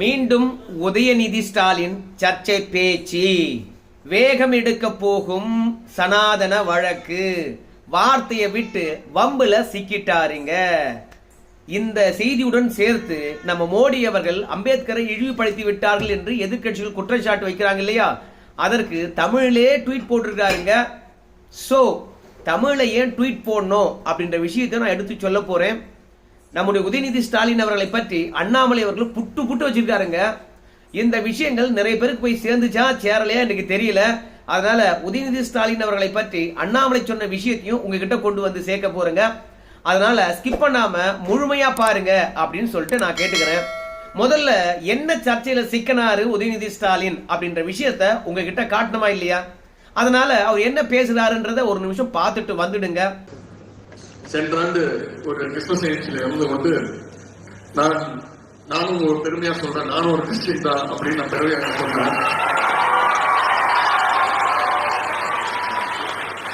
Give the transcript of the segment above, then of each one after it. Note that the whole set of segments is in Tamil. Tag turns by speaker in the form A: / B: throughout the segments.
A: மீண்டும் உதயநிதி ஸ்டாலின் சர்ச்சை பேச்சு. வேகம் எடுக்க போகும் சனாதன வழக்கு. வார்த்தையை விட்டு வம்புல சிக்கிட்டாருங்க. இந்த செய்தியுடன் சேர்த்து நம்ம மோடி அவர்கள் அம்பேத்கரை இழிவுபடுத்தி விட்டார்கள் என்று எதிர்க்கட்சிகள் குற்றச்சாட்டு வைக்கிறாங்க இல்லையா? அதற்கு தமிழிலே ட்வீட் போட்டிருக்காருங்க ஸோ தமிழை ஏன் ட்வீட் போடணும் அப்படின்ற விஷயத்தை நான் எடுத்து சொல்ல போறேன். நம்முடைய உதயநிதி ஸ்டாலின் அவர்களை பற்றி அண்ணாமலை அவர்கள் புட்டு புட்டு வச்சிருக்காருங்க. இந்த விஷயங்கள் நிறைய பேருக்கு போய் சேர்ந்துச்சா சேரலையா எனக்கு தெரியல. அதனால உதயநிதி ஸ்டாலின் அவர்களை பற்றி அண்ணாமலை சொன்ன விஷயத்தையும் உங்ககிட்ட கொண்டு வந்து சேர்க்க போறேங்க. அதனால ஸ்கிப் பண்ணாம முழுமையா பாருங்க அப்படின்னு சொல்லிட்டு நான் கேட்டுக்கிறேன். முதல்ல என்ன சர்ச்சையில சிக்கனாரு உதயநிதி ஸ்டாலின் அப்படின்ற விஷயத்த உங்ககிட்ட காட்டணுமா இல்லையா? அதனால அவர் என்ன பேசுறாருன்றத ஒரு நிமிஷம் பார்த்துட்டு வந்துடுங்க.
B: சென்ற ஆண்டு ஒரு கிறிஸ்துவ நிகழ்ச்சியில் இருந்து வந்து நான் நானும் ஒரு பெருமையா சொல்றேன் நானும் ஒரு கிறிஸ்டின் தான் அப்படின்னு நான் பெருமையாக சொல்றேன்.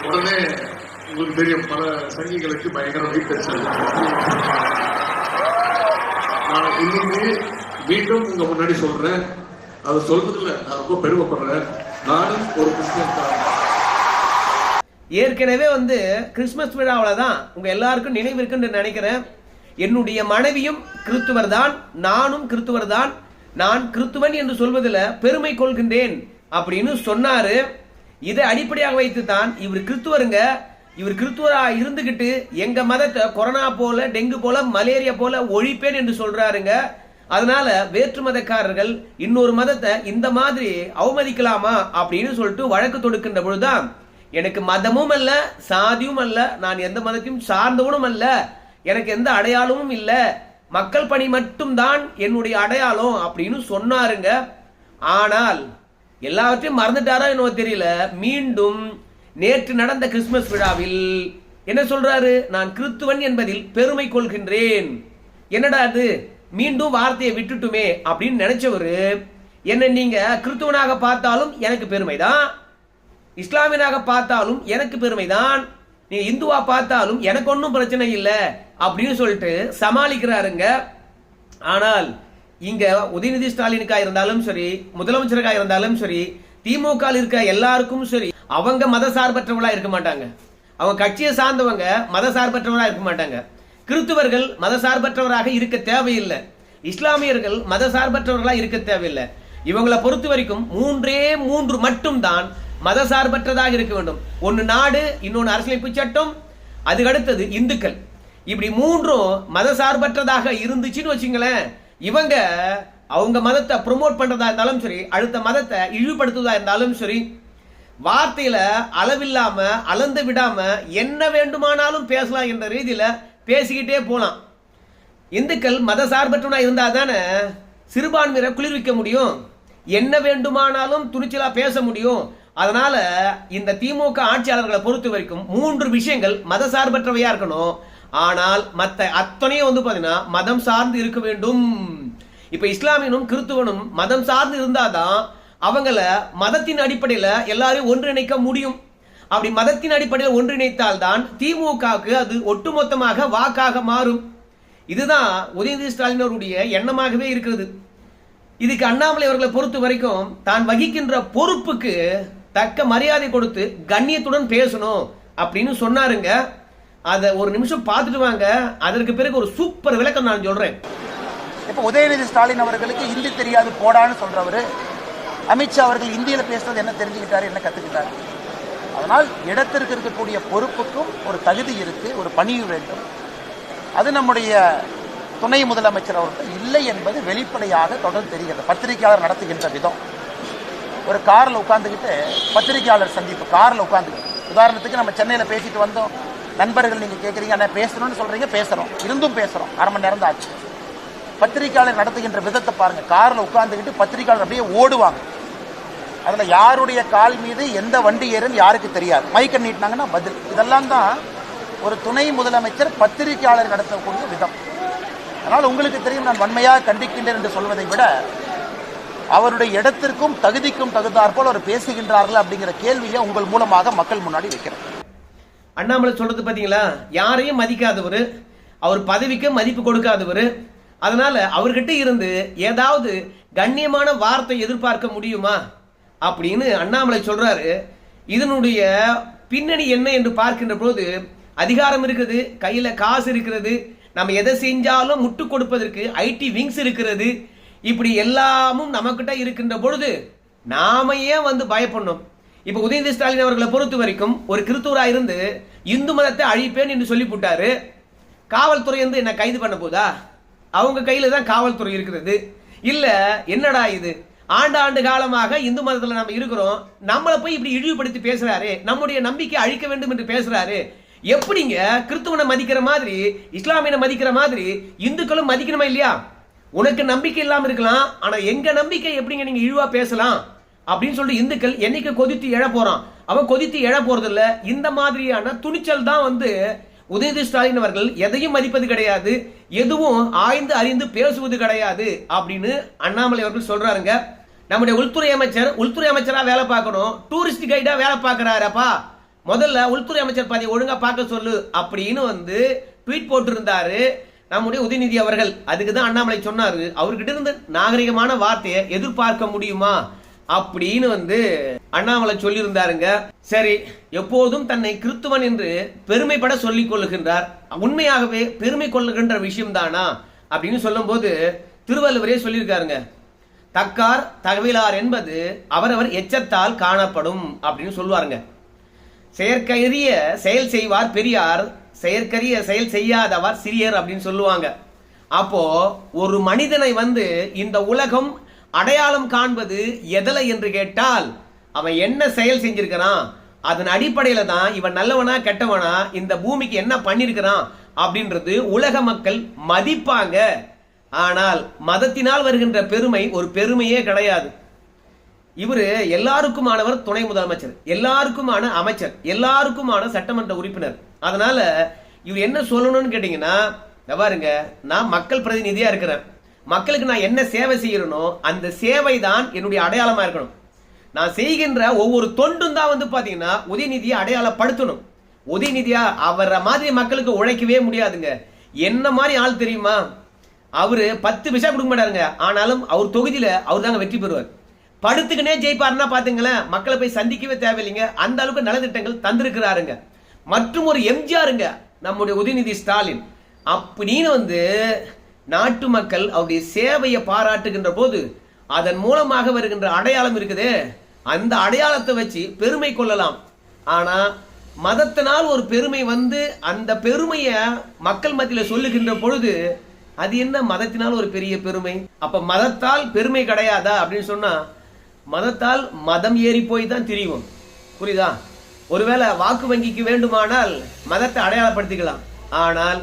B: உடனே உங்களுக்கு தெரியும் பல சங்கிகளுக்கு பயங்கர வைத்தறிச்சல் நான் இன்னைக்கு மீண்டும் உங்க முன்னாடி சொல்றேன். அது சொல்றதுல நான் ரொம்ப பெருமைப்படுறேன். நானும் ஒரு கிறிஸ்டியன் தான்.
A: ஏற்கனவே வந்து கிறிஸ்மஸ் விழாவில் தான் உங்கள் எல்லாருக்கும் நினைவு இருக்குன்னு நினைக்கிறேன். என்னுடைய மனைவியும் கிறித்துவர் தான் நானும் கிறித்துவர் தான் நான் கிறித்துவன் என்று சொல்வதில் பெருமை கொள்கின்றேன் அப்படின்னு சொன்னாரு. இதை அடிப்படையாக வைத்து தான் இவர் கிறித்துவருங்க இவர் கிறித்துவரா இருந்துகிட்டு எங்க மதத்தை கொரோனா போல டெங்கு போல மலேரியா போல ஒழிப்பேன் என்று சொல்றாருங்க. அதனால வேற்று மதக்காரர்கள் இன்னொரு மதத்தை இந்த மாதிரி அவமதிக்கலாமா அப்படின்னு சொல்லிட்டு வழக்கு தொடுக்கின்ற பொழுதுதான் எனக்கு மதமும் அல்ல சாதியும் அல்ல நான் எந்த மதத்தையும் சார்ந்தவனும் அல்ல. எனக்கு எந்த அடையாளமும் இல்லை. மக்கள் பணி மட்டும்தான் என்னுடைய அடையாளம் அப்படின்னு சொன்னாருங்க. ஆனால் எல்லாவற்றையும் மறந்துட்டாரா என்னவோ தெரியல. மீண்டும் நேற்று நடந்த கிறிஸ்துமஸ் விழாவில் என்ன சொல்றாரு? நான் கிறித்துவன் என்பதில் பெருமை கொள்கின்றேன். என்னடா அது? மீண்டும் வார்த்தையை விட்டுட்டுமே அப்படின்னு நினைச்சவரு. என்ன நீங்க கிறித்துவனாக பார்த்தாலும் எனக்கு பெருமைதான். இஸ்லாமியனாக பார்த்தாலும் எனக்கு பெருமைதான். நீ இந்துவா பார்த்தாலும் எனக்கு ஒன்றும் பிரச்சனை இல்லை அப்படின்னு சொல்லிட்டு சமாளிக்கிறாருங்க. ஆனால் இங்க உதயநிதி ஸ்டாலினுக்கா இருந்தாலும் சரி முதலமைச்சருக்கா இருந்தாலும் சரி திமுக இருக்க எல்லாருக்கும் சரி அவங்க மத சார்பற்றவங்களா இருக்க மாட்டாங்க. அவங்க கட்சியை சார்ந்தவங்க மத சார்பற்றவங்களா இருக்க மாட்டாங்க. கிறிஸ்துவர்கள் மத சார்பற்றவராக இருக்க தேவையில்லை. இஸ்லாமியர்கள் மத சார்பற்றவர்களா இருக்க தேவையில்லை. இவங்களை பொறுத்த வரைக்கும் மூன்றே மூன்று மட்டும்தான் மத சார்பற்றதாக இருக்க வேண்டும். ஒன்று நாடு இன்னொன்று அரசியலமைப்பு சட்டம் அதுக்கு அடுத்தது இந்துக்கள். இப்படி மூன்றும் மத சார்பற்றதாக இருந்துச்சுன்னு வச்சுங்களேன் இவங்க அவங்க மதத்தை ப்ரொமோட் பண்ணுறதா இருந்தாலும் சரி அடுத்த மதத்தை இழிவுபடுத்துவதா இருந்தாலும் சரி வார்த்தையில் அளவில்லாம அளந்து விடாம என்ன வேண்டுமானாலும் பேசலாம் என்ற ரீதியில் பேசிக்கிட்டே போகலாம் இந்துக்கள் மத சார்பற்றவனா இருந்தால் தானே சிறுபான்மையரை குளிர்விக்க முடியும். என்ன வேண்டுமானாலும் துணிச்சலாக பேச முடியும். அதனால இந்த திமுக ஆட்சியாளர்களை பொறுத்த வரைக்கும் மூன்று விஷயங்கள் மத சார்பற்றவையா இருக்கணும். ஆனால் மற்ற அத்தனையும் வந்து பாத்தீங்கன்னா மதம் சார்ந்து இருக்க வேண்டும். இப்ப இஸ்லாமியனும் கிறித்துவனும் மதம் சார்ந்து இருந்தாதான் அவங்கள மதத்தின் அடிப்படையில எல்லாரையும் ஒன்றிணைக்க முடியும். அப்படி மதத்தின் அடிப்படையில் ஒன்றிணைத்தால் தான் திமுகவுக்கு அது ஒட்டுமொத்தமாக வாக்காக மாறும். இதுதான் உதயநிதி ஸ்டாலின் அவருடைய எண்ணமாகவே இருக்கிறது. இதுக்கு அண்ணாமலை அவர்களை பொறுத்த வரைக்கும் தான் வகிக்கின்ற பொறுப்புக்கு தக்க மரியாதை கொடுத்து கண்ணியத்துடன் பேசணும் அப்படின்னு சொன்னாருங்க. அதை ஒரு நிமிஷம் பார்த்துட்டு வாங்க. அதற்கு பிறகு ஒரு சூப்பர் விளக்கம் நான் சொல்றேன்.
C: இப்போ உதயநிதி ஸ்டாலின் அவர்களுக்கு ஹிந்தி தெரியாது போடான்னு சொல்றவர். அமித்ஷா அவர்கள் இந்தியில பேசுறது என்ன தெரிஞ்சுக்கிட்டாரு என்ன கத்துக்கிட்டாரு? அதனால் இடத்திற்கு இருக்கக்கூடிய பொறுப்புக்கும் ஒரு தகுதி இருக்கு ஒரு பணி வேண்டும். அது நம்முடைய துணை முதலமைச்சர் அவர்கள் இல்லை என்பது வெளிப்படையாக தொடர்ந்து தெரிகிறது. பத்திரிகையாளர் நடத்துகின்ற விதம். ஒரு காரில் உட்காந்துக்கிட்டு பத்திரிகையாளர் சந்திப்பு காரில் உட்காந்துக்கிட்டு உதாரணத்துக்கு நம்ம சென்னையில் பேசிட்டு வந்தோம். நண்பர்கள் நீங்கள் கேட்குறீங்க ஆனால் பேசணும்னு சொல்கிறீங்க பேசுகிறோம் இருந்தும் பேசுகிறோம் அரை மணி நேரம் தான் ஆச்சு. பத்திரிகையாளர் நடத்துகின்ற விதத்தை பாருங்கள் காரில் உட்காந்துக்கிட்டு பத்திரிகையாளர் அப்படியே ஓடுவாங்க. அதில் யாருடைய கால் மீது எந்த வண்டி ஏறுன்னு யாருக்கு தெரியாது. மைக்கை நீட்டினாங்கன்னா பதில். இதெல்லாம் தான் ஒரு துணை முதலமைச்சர் பத்திரிகையாளர் நடத்தக்கூடிய விதம். அதனால் உங்களுக்கு தெரியும் நான் வன்மையாக கண்டிக்கின்றேன் என்று சொல்வதை விட அவருடைய இடத்திற்கும் தகுதிக்கும் தகுந்தாற்போல் அவர் பேசுகின்றார்கள் அப்படிங்கிற கேள்வியை உங்கள் மூலமாக மக்கள் முன்னாடி வைக்கிறேன்.
A: அண்ணாமலை சொல்றது பார்த்தீங்களா யாரையும் மதிக்காதவர் அவர் பதவிக்கு மதிப்பு கொடுக்காதவர். அதனால அவர்கிட்ட இருந்து ஏதாவது கண்ணியமான வார்த்தை எதிர்பார்க்க முடியுமா அப்படின்னு அண்ணாமலை சொல்றாரு. இதனுடைய பின்னணி என்ன என்று பார்க்கின்ற போது அதிகாரம் இருக்குது கையில காசு இருக்கிறது நம்ம எதை செஞ்சாலும் முட்டு கொடுப்பதற்கு ஐடி விங்ஸ் இருக்கிறது. இப்படி எல்லாமும் நம்மக்கிட்ட இருக்கின்ற பொழுது நாம ஏன் வந்து பயப்படணும்? இப்ப உதயநிதி ஸ்டாலின் அவர்களை பொறுத்த வரைக்கும் ஒரு கிறித்துவரா இருந்து இந்து மதத்தை அழிப்பேன் என்று சொல்லி போட்டாரு. காவல்துறை வந்து என்ன கைது பண்ண போதா? அவங்க கையில தான் காவல்துறை இருக்கிறது. இல்ல என்னடா இது? ஆண்டாண்டு காலமாக இந்து மதத்தில் நம்ம இருக்கிறோம். நம்மளை போய் இப்படி இழிவுபடுத்தி பேசுறாரு. நம்முடைய நம்பிக்கை அழிக்க வேண்டும் என்று பேசுறாரு. எப்படிங்க கிறிஸ்துவனை மதிக்கிற மாதிரி இஸ்லாமியனை மதிக்கிற மாதிரி இந்துக்களும் மதிக்கணுமா இல்லையா? உனக்கு நம்பிக்கை இல்லாமல் இருக்கலாம் ஆனால் எங்க நம்பிக்கை எப்படிங்க நீங்க இழிவா பேசலாம்? அப்படின்னு சொல்லிட்டு இந்துக்கள் என்னைக்கு கொதித்து எழ போறான்? அவன் கொதித்து எழ போறது இல்ல இந்த மாதிரியான துணிச்சல் தான் வந்து உதயநிதி ஸ்டாலின் அவர்கள் எதையும் மதிப்பது கிடையாது எதுவும் ஆய்ந்து அறிந்து பேசுவது கிடையாது அப்படின்னு அண்ணாமலை அவர்கள் சொல்றாருங்க. நம்முடைய உள்துறை அமைச்சர் உள்துறை அமைச்சரா வேலை பார்க்கணும் டூரிஸ்ட் கைடா வேலை பார்க்குறாரப்பா. முதல்ல உள்துறை அமைச்சர் பதவி ஒழுங்கா பார்க்க சொல்லு அப்படின்னு வந்து ட்வீட் போட்டிருந்தாரு. நம்முடைய உதயநிதி அவர்கள் அதுக்கு தான் அண்ணாமலை சொன்னாரு. அவர்கிட்ட இருந்து நாகரிகமான வார்த்தையை எதிர்பார்க்க முடியுமா? அப்படின்னு வந்து அண்ணாமலை சொல்லியிருந்தாருங்க. சரி எப்போதும் தன்னை கிறிஸ்துவன் என்று பெருமைப்பட சொல்லிக் கொள்ளுகின்றார். உண்மையாகவே பெருமை கொள்ளுகின்ற விஷயம் தானா அப்படின்னு சொல்லும்போது திருவள்ளுவரே சொல்லியிருக்காருங்க. தக்கார் தகவலார் என்பது அவரவர் எச்சத்தால் காணப்படும் அப்படின்னு சொல்லுவாருங்க. செயற்கரிய செயல் செய்வார் பெரியார் செயற்கரிய செயல் செய்யாதவர் சிறியர் அப்படின்னு சொல்லுவாங்க. அப்போ ஒரு மனிதனை வந்து இந்த உலகம் அடையாளம் காண்பது எதில் என்று கேட்டால் அவன் என்ன செயல் செஞ்சிருக்கிறான் அதன் அடிப்படையில் தான் இவன் நல்லவனா கெட்டவனா இந்த பூமிக்கு என்ன பண்ணியிருக்கிறான் அப்படின்றது உலக மக்கள் மதிப்பாங்க. ஆனால் மதத்தினால் வருகின்ற பெருமை ஒரு பெருமையே கிடையாது. இவரு எல்லாருக்குமானவர் துணை முதலமைச்சர் எல்லாருக்குமான அமைச்சர் எல்லாருக்குமான சட்டமன்ற உறுப்பினர். அதனால இவர் என்ன சொல்லணும்னு கேட்டீங்கன்னா பாருங்க நான் மக்கள் பிரதிநிதியா இருக்கிறேன். மக்களுக்கு நான் என்ன சேவை செய்யறனோ அந்த சேவை தான் என்னுடைய அடையாளமா இருக்கணும். நான் செய்கின்ற ஒவ்வொரு தொண்டும் தான் வந்து பாத்தீங்கன்னா உதயநிதியை அடையாளப்படுத்தணும். உதயநிதியா அவரை மாதிரி மக்களுக்கு உழைக்கவே முடியாதுங்க. என்ன மாதிரி ஆள் தெரியுமா? அவரு பத்து பைசா கொடுக்க மாட்டாருங்க. ஆனாலும் அவர் தொகுதியில அவர் தாங்க வெற்றி பெறுவார். படுத்துக்கினே ஜெயிப்பாருன்னா பாத்துங்களேன் மக்களை போய் சந்திக்கவே தேவையில்லைங்க. அந்த அளவுக்கு நலத்திட்டங்கள் தந்திருக்கிறாருங்க. மற்றும் ஒரு எம்ஜிஆருங்க நம்முடைய உதயநிதி ஸ்டாலின். அப்படின்னு வந்து நாட்டு மக்கள் அவருடைய சேவையை பாராட்டுகின்ற போது அதன் மூலமாக வருகின்ற அடையாளம் இருக்குதே. அந்த அடையாளத்தை வச்சு பெருமை கொள்ளலாம். ஆனா மதத்தினால் ஒரு பெருமை வந்து அந்த பெருமையை மக்கள் மத்தியில சொல்லுகின்ற பொழுது அது என்ன? மதத்தினால் ஒரு பெரிய பெருமை. அப்ப மதத்தால் பெருமை கிடையாதா? அப்படின்னு சொன்னா மதத்தால் மதம் ஏறி போய் தான் திரியும். புரியுதா? ஒருவேளை வாக்கு வங்கிக்கு வேண்டுமானால் மதத்தை அடையாளப்படுத்திக்கலாம். ஆனால்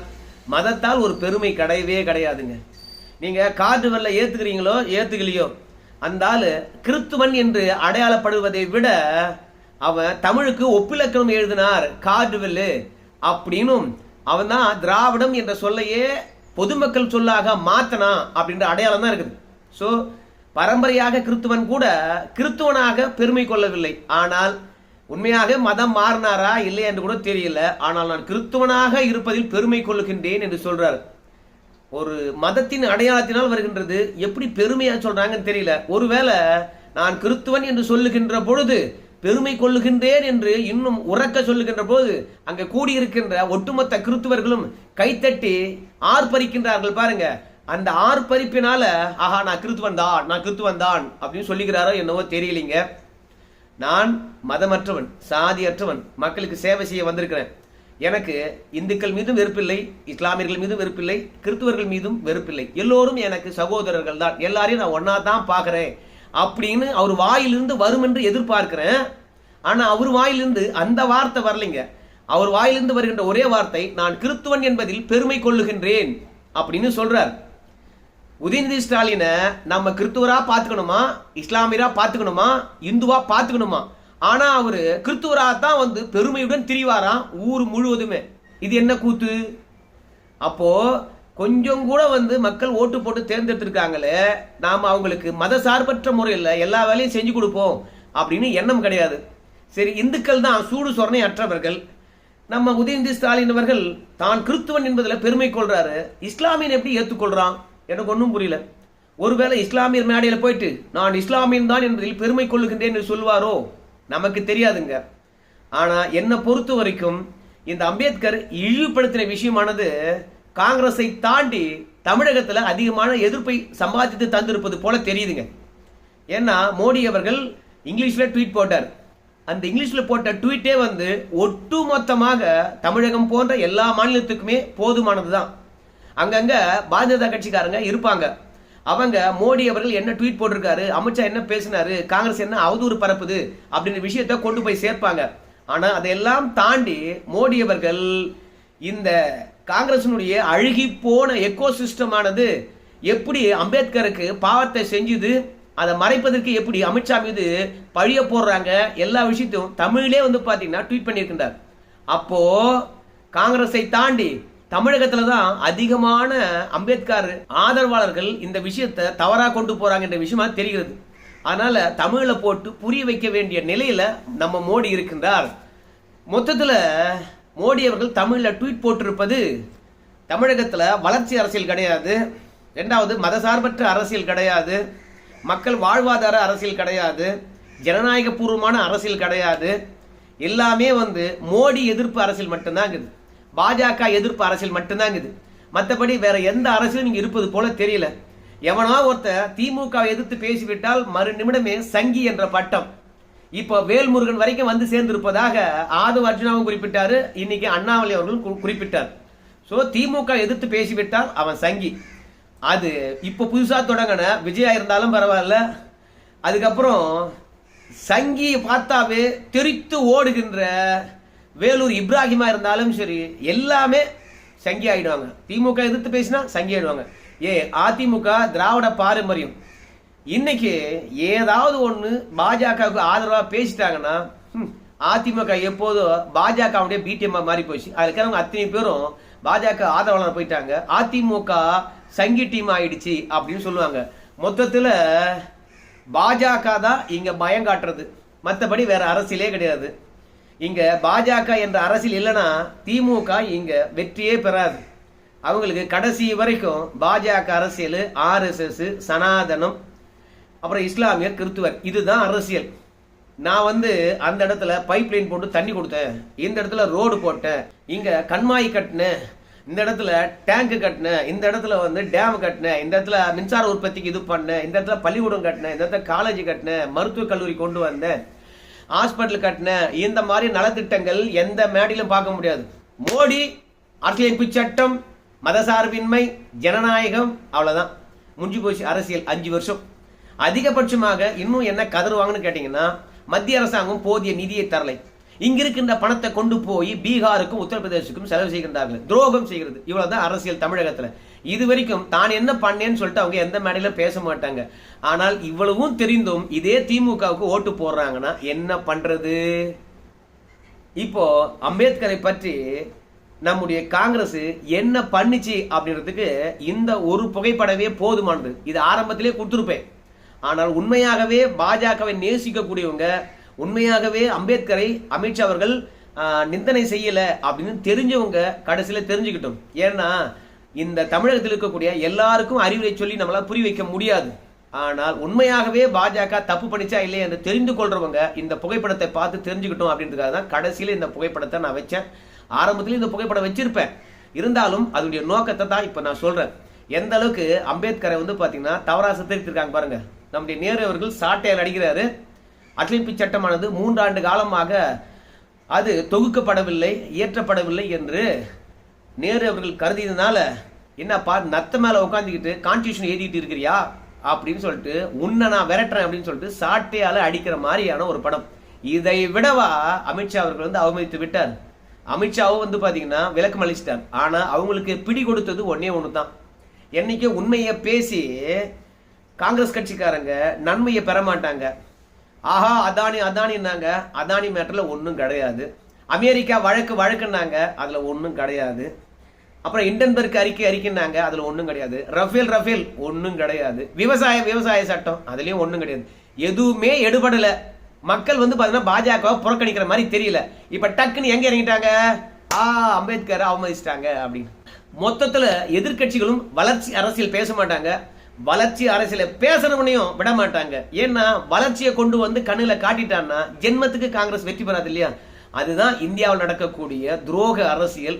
A: மதத்தால் ஒரு பெருமை கிடையவே கிடையாதுங்க. நீங்க கார்டு வெள்ள ஏத்துக்கிறீங்களோ ஏத்துக்கலையோ அந்த ஆளு கிறித்துவன் என்று அடையாளப்படுவதை விட அவன் தமிழுக்கு ஒப்பிலக்கணம் எழுதினார் கார்டுவெல்லு அப்படின்னும் அவன் தான் திராவிடம் என்ற சொல்லையே பொதுமக்கள் சொல்லாக மாத்தனா அப்படின்ற அடையாளம் தான் இருக்குது. ஸோ பரம்பரையாக கிறித்துவன் கூட கிறித்துவனாக பெருமை கொள்ளவில்லை. ஆனால் உண்மையாக மதம் மாறினாரா இல்லை என்று கூட தெரியல. ஆனால் நான் கிறித்துவனாக இருப்பதில் பெருமை கொள்ளுகின்றேன் என்று சொல்றார். ஒரு மதத்தின் அடையாளத்தினால் வருகின்றது. எப்படி பெருமையா சொல்றாங்கன்னு தெரியல. ஒருவேளை நான் கிறித்துவன் என்று சொல்லுகின்ற பொழுது பெருமை கொள்ளுகின்றேன் என்று இன்னும் உறக்க சொல்லுகின்ற போது அங்கே கூடியிருக்கின்ற ஒட்டுமொத்த கிறித்துவர்களும் கைத்தட்டி ஆர்ப்பரிக்கின்றார்கள் பாருங்க. அந்த ஆர்ப்பரிப்பினால ஆஹா நான் கிறித்துவன் தான் நான் கிறித்துவன் தான் அப்படின்னு சொல்லிக்கிறாரோ என்னவோ தெரியலீங்க. நான் மதமற்றவன் சாதியற்றவன் மக்களுக்கு சேவை செய்ய வந்திருக்கிறேன். எனக்கு இந்துக்கள் மீதும் வெறுப்பில்லை இஸ்லாமியர்கள் மீதும் வெறுப்பில்லை கிறித்துவர்கள் மீதும் வெறுப்பில்லை. எல்லோரும் எனக்கு சகோதரர்கள் தான். எல்லாரையும் நான் ஒன்னா தான் பார்க்குறேன் அப்படின்னு அவர் வாயிலிருந்து வரும் என்று எதிர்பார்க்கிறேன். ஆனால் அவர் வாயிலிருந்து அந்த வார்த்தை வரலைங்க. அவர் வாயிலிருந்து வருகின்ற ஒரே வார்த்தை நான் கிறித்துவன் என்பதில் பெருமை கொள்ளுகின்றேன் அப்படின்னு சொல்றார். உதயநிதி ஸ்டாலினை நம்ம கிறித்துவராக பார்த்துக்கணுமா? இஸ்லாமியராக பார்த்துக்கணுமா? இந்துவாக பார்த்துக்கணுமா? ஆனால் அவர் கிறித்துவராக தான் வந்து பெருமையுடன் திரிவாராம் ஊர் முழுவதுமே. இது என்ன கூத்து? அப்போது கொஞ்சம் கூட வந்து மக்கள் ஓட்டு போட்டு தேர்ந்தெடுத்திருக்காங்களே நாம் அவங்களுக்கு மத சார்பற்ற முறையில் எல்லா வேலையும் செஞ்சு கொடுப்போம் அப்படின்னு எண்ணம் கிடையாது. சரி இந்துக்கள் தான் சூடு சொரணை அற்றவர்கள். நம்ம உதயநிதி ஸ்டாலின் அவர்கள் தான் கிறிஸ்துவன் என்பதில் பெருமை கொள்றாரு. இஸ்லாமியன் எப்படி ஏற்றுக்கொள்றான் எனக்கு ஒன்றும் புரியல. ஒருவேளை இஸ்லாமியர் மேடையில் போயிட்டு நான் இஸ்லாமியன் தான் என்பதில் பெருமை கொள்ளுகின்றேன் என்று சொல்வாரோ நமக்கு தெரியாதுங்க. ஆனால் என்னை பொறுத்த வரைக்கும் இந்த அம்பேத்கர் இழிவுபடுத்தின விஷயமானது காங்கிரஸை தாண்டி தமிழகத்தில் அதிகமான எதிர்ப்பை சம்பாதித்து தந்திருப்பது போல தெரியுதுங்க. ஏன்னா மோடி அவர்கள் இங்கிலீஷில் ட்வீட் போட்டார். அந்த இங்கிலீஷில் போட்ட ட்வீட்டே வந்து ஒட்டுமொத்தமாக தமிழகம் போன்ற எல்லா மாநிலத்துக்குமே போதுமானது தான் அங்கங்க பாஜக கட்சிக்காரங்க இருப்பாங்க. அவங்க மோடி அவர்கள் என்ன ட்வீட் போட்டிருக்காரு அமித்ஷா என்ன பேசினாரு காங்கிரஸ் என்ன அவதூறு பரப்புது அப்படின்ற விஷயத்த கொண்டு போய் சேர்ப்பாங்க. ஆனா அதையெல்லாம் தாண்டி மோடி அவர்கள் இந்த காங்கிரசினுடைய அழுகி போன எக்கோ சிஸ்டமானது எப்படி அம்பேத்கருக்கு பாவத்தை செஞ்சுது அதை மறைப்பதற்கு எப்படி அமித்ஷா மீது பழிய போடுறாங்க எல்லா விஷயத்தையும் தமிழிலே வந்து பாத்தீங்கன்னா ட்வீட் பண்ணியிருக்கின்றார். அப்போ காங்கிரஸை தாண்டி தமிழகத்துல தான் அதிகமான அம்பேத்கர் ஆதரவாளர்கள் இந்த விஷயத்த தவறா கொண்டு போறாங்க என்ற விஷயமா தெரிகிறது. அதனால தமிழ்ல போட்டு புரிய வைக்க வேண்டிய நிலையில நம்ம மோடி இருக்கின்றார். மொத்தத்துல மோடி அவர்கள் தமிழ்ல ட்வீட் போட்டிருப்பது தமிழகத்துல வளர்ச்சி அரசியல் கிடையாது. ரெண்டாவது மதசார்பற்ற அரசியல் கிடையாது. மக்கள் வாழ்வாதார அரசியல் கிடையாது. ஜனநாயக பூர்வமான அரசியல் கிடையாது. எல்லாமே வந்து மோடி எதிர்ப்பு அரசியல் மட்டும்தான் இருக்குது பாஜக எதிர்ப்பு அரசியல் மட்டும்தாங்க இது. மற்றபடி வேற எந்த அரசியலும் இங்க இருப்பது போல தெரியல. எவனா ஒருத்தர் திமுக எதிர்த்து பேசிவிட்டால் மறு நிமிடமே சங்கி என்ற பட்டம். இப்போ வேல்முருகன் வரைக்கும் வந்து சேர்ந்திருப்பதாக ஆதவ அர்ஜுனாவும் குறிப்பிட்டாரு. இன்னைக்கு அண்ணாமலை அவர்களும் குறிப்பிட்டார். ஸோ திமுக எதிர்த்து பேசிவிட்டால் அவன் சங்கி. அது இப்போ புதுசா தொடங்கின விஜயா இருந்தாலும் பரவாயில்ல. அதுக்கப்புறம் சங்கியை பார்த்தாவே தெரித்து ஓடுகின்ற வேலூர் இப்ராஹிமா இருந்தாலும் சரி எல்லாமே சங்கி ஆயிடுவாங்க. திமுக எதிர்த்து பேசினா சங்கி ஆயிடுவாங்க. ஏ அதிமுக திராவிட பாரம்பரியம். இன்னைக்கு ஏதாவது ஒன்று பாஜகவுக்கு ஆதரவாக பேசிட்டாங்கன்னா அதிமுக எப்போதும் பாஜகவுடைய பிடிஎம் மாறி போச்சு. அதுல இருக்கிறவங்க அத்தனை பேரும் பாஜக ஆதரவாளர் போயிட்டாங்க. அதிமுக சங்கி டீம் ஆயிடுச்சு அப்படின்னு சொல்லுவாங்க. மொத்தத்தில் பாஜக தான் இங்கே பயம் காட்டுறது. மற்றபடி வேற அரசியலே கிடையாது. இங்க பாஜக என்ற அரசியல் இல்லைன்னா திமுக இங்க வெற்றியே பெறாது. அவங்களுக்கு கடைசி வரைக்கும் பாஜக அரசியல் ஆர்எஸ்எஸ் சனாதனம் அப்புறம் இஸ்லாமியர் கிறித்துவர் இதுதான் அரசியல். நான் வந்து அந்த இடத்துல பைப் லைன் போட்டு தண்ணி கொடுத்தேன். இந்த இடத்துல ரோடு போட்டேன். இங்க கண்மாய் கட்டினேன். இந்த இடத்துல டேங்க் கட்டினேன். இந்த இடத்துல வந்து டேம் கட்டினேன். இந்த இடத்துல மின்சார உற்பத்திக்கு இது பண்ணேன். இந்த இடத்துல பள்ளிக்கூடம் கட்டினேன். இந்த இடத்துல காலேஜ் கட்டினேன். மருத்துவக் கல்லூரி கொண்டு வந்தேன். ஹாஸ்பிட்டல் கட்டின இந்த மாதிரி நலத்திட்டங்கள் எந்த மேடையிலும் பார்க்க முடியாது. மோடி அரசியலமைப்பு சட்டம் மதசார்பின்மை ஜனநாயகம் அவ்வளோதான் முடிஞ்சு போச்சு அரசியல் அஞ்சு வருஷம். அதிகபட்சமாக இன்னும் என்ன கதறுவாங்கன்னு கேட்டிங்கன்னா மத்திய அரசாங்கம் போதிய நிதியை தரலை. இங்கிருக்கின்ற பணத்தை கொண்டு போய் பீகாருக்கும் உத்தரப்பிரதேசுக்கும் செலவு செய்கின்றார்கள். துரோகம் செய்கிறது. இவ்வளவுதான் அரசியல் தமிழகத்துல. இது வரைக்கும் தான் என்ன பண்ணேன்னு சொல்லிட்டு அவங்க எந்த மேடையில பேச மாட்டாங்க. ஆனால் இவ்வளவும் தெரிந்தும் இதே திமுகவுக்கு ஓட்டு போடுறாங்கன்னா என்ன பண்றது? இப்போ அம்பேத்கரை பற்றி நம்முடைய காங்கிரஸ் என்ன பண்ணுச்சு அப்படின்றதுக்கு இந்த ஒரு புகைப்படமே போதுமானது. இது ஆரம்பத்திலே கொடுத்துருப்பேன். ஆனால் உண்மையாகவே பாஜகவை நேசிக்கக்கூடியவங்க உண்மையாகவே அம்பேத்கரை அமித்ஷா அவர்கள் நிந்தனை செய்யல அப்படின்னு தெரிஞ்சவங்க கடைசியில தெரிஞ்சுக்கிட்டோம். ஏன்னா இந்த தமிழகத்தில் இருக்கக்கூடிய எல்லாருக்கும் அறிவுரை சொல்லி நம்மளால புரி வைக்க முடியாது. ஆனால் உண்மையாகவே பாஜக தப்பு பண்ணிச்சா இல்லையா என்று தெரிந்து கொள்றவங்க இந்த புகைப்படத்தை பார்த்து தெரிஞ்சுக்கிட்டோம் அப்படின்றதுக்காக தான் கடைசியில இந்த புகைப்படத்தை நான் வச்சேன். ஆரம்பத்தில் இந்த புகைப்படம் வச்சிருப்பேன். இருந்தாலும் அதனுடைய நோக்கத்தை தான் இப்போ நான் சொல்றேன். எந்த அளவுக்கு அம்பேத்கரை வந்து பாத்தீங்கன்னா தவறா சித்தரித்திருக்காங்க பாருங்க. நம்முடைய நேரு அவர்கள் சாட்டையால் அடிக்கிறாரு. அட்லிப்பு சட்டமானது மூன்றாண்டு காலமாக அது தொகுக்கப்படவில்லை இயற்றப்படவில்லை என்று நேரு அவர்கள் கருதியதுனால என்னப்பா நத்த மேலே உட்காந்துக்கிட்டு கான்ஸ்டியூஷன் எழுதிட்டு இருக்கிறியா? அப்படின்னு சொல்லிட்டு உன்னை நான் விரட்டுறேன் அப்படின்னு சொல்லிட்டு சாட்டையால் அடிக்கிற மாதிரியான ஒரு படம். இதை விடவா அமித்ஷா அவர்கள் வந்து அவமதித்து விட்டார்? அமித்ஷாவும் வந்து பார்த்தீங்கன்னா விளக்கம் அளிச்சிட்டார். ஆனால் அவங்களுக்கு பிடி கொடுத்தது ஒன்னே ஒன்று தான் என்னைக்கு உண்மையை பேசி காங்கிரஸ் கட்சிக்காரங்க நன்மையை பெற மாட்டாங்க. ஆஹா அதானி அதானின்னாங்க. அதானி மேட்டரில் ஒன்றும் கிடையாது. அமெரிக்கா வழக்கு வழக்குன்னாங்க. அதில் ஒன்றும் கிடையாது. அப்புறம் இண்டன்பர்க் அறிக்கை அறிக்கைன்னாங்க. அதில் ஒன்றும் கிடையாது. ரஃபேல் ரஃபேல் ஒன்றும் கிடையாது. விவசாய விவசாய சட்டம் அதுலேயும் ஒன்றும் கிடையாது. எதுவுமே எடுபடலை. மக்கள் வந்து பார்த்தீங்கன்னா பாஜகவை புறக்கணிக்கிற மாதிரி தெரியல. இப்போ டக்குன்னு எங்கே இறங்கிட்டாங்க? ஆ அம்பேத்கரை அவமதிச்சிட்டாங்க அப்படின்னு. மொத்தத்தில் எதிர்க்கட்சிகளும் வளர்ச்சி அரசியல் பேச மாட்டாங்க. வளர்ச்சி அரசியல பேசுறவனையும் விட மாட்டாங்க ஏன்னா வளர்ச்சியை கொண்டு வந்து கண்ணுல காட்டிட்டான்னா ஜென்மத்துக்கு காங்கிரஸ் வெற்றி பெறாது இல்லையா? அதுதான் இந்தியாவில் நடக்கக்கூடிய துரோக அரசியல்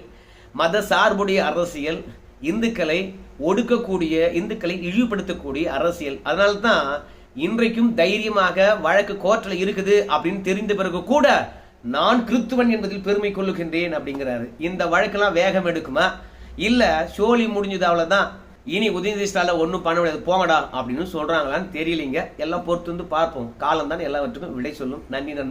A: மத சார்புடைய அரசியல் இந்துக்களை ஒடுக்கக்கூடிய இந்துக்களை இழிவுபடுத்தக்கூடிய அரசியல். அதனால தான் இன்றைக்கும் தைரியமாக வழக்கு கோர்ட்டில் இருக்குது அப்படின்னு தெரிந்த பிறகு கூட நான் கிறித்துவன் என்பதில் பெருமை கொள்ளுகின்றேன் அப்படிங்கிறாரு. இந்த வழக்கெல்லாம் வேகம் எடுக்குமா? இல்லை சோழி முடிஞ்சது அவ்வளோதான் இனி உதயநிதி ஸ்டாலில் ஒன்றும் பண்ண முடியாது. போங்கடா அப்படின்னு சொல்கிறாங்களான்னு தெரியலைங்க. எல்லாம் பொறுத்து வந்து பார்ப்போம். காலம் தான் எல்லாவற்றுக்கும் விடை சொல்லும். நன்றி நண்பர்களே.